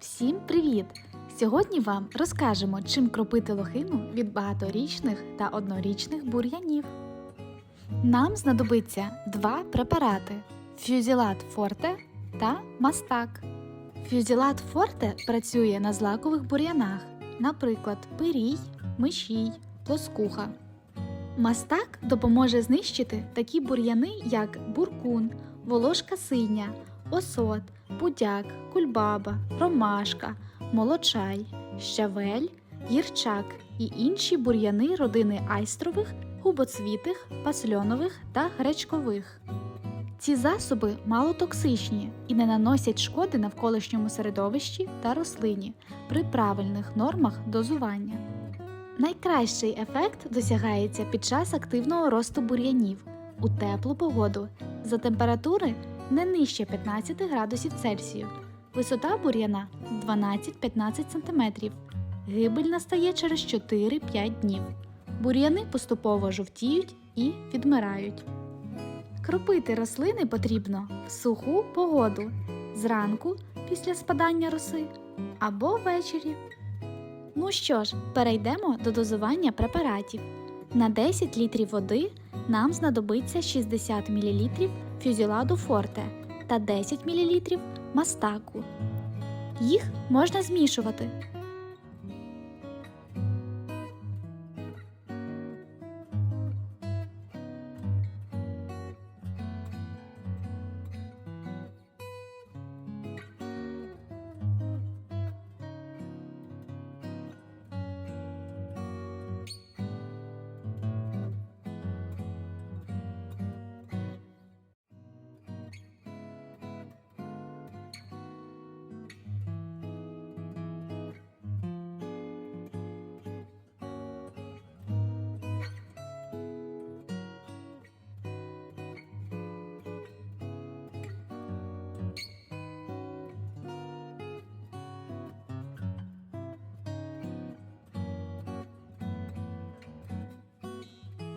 Всім привіт! Сьогодні вам розкажемо, чим кропити лохину від багаторічних та однорічних бур'янів. Нам знадобиться два препарати: фюзілат форте та мастак. Фюзілат форте працює на злакових бур'янах, наприклад, пирій, мишій, плоскуха. Мастак допоможе знищити такі бур'яни, як буркун, волошка синя, осот, пудяк, кульбаба, ромашка, молочай, щавель, гірчак і інші бур'яни родини айстрових, губоцвітих, пасльонових та гречкових. Ці засоби малотоксичні і не наносять шкоди навколишньому середовищі та рослині при правильних нормах дозування. Найкращий ефект досягається під час активного росту бур'янів у теплу погоду за температури не нижче 15 градусів Цельсію. Висота бур'яна 12-15 см. Гибель настає через 4-5 днів. Бур'яни поступово жовтіють і відмирають. Кропити рослини потрібно в суху погоду зранку після спадання роси або ввечері. Ну що ж, перейдемо до дозування препаратів. На 10 літрів води нам знадобиться 60 мл фюзіладу форте та 10 мл мастаку. Їх можна змішувати.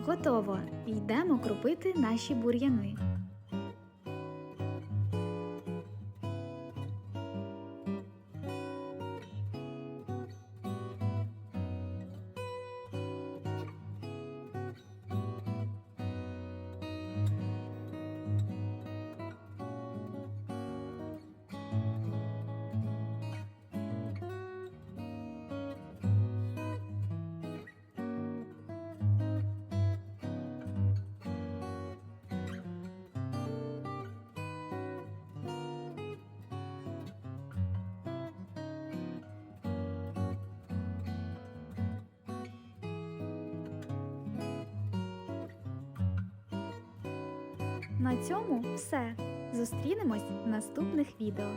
Готово! Йдемо крупити наші бур'яни. На цьому все. Зустрінемось в наступних відео.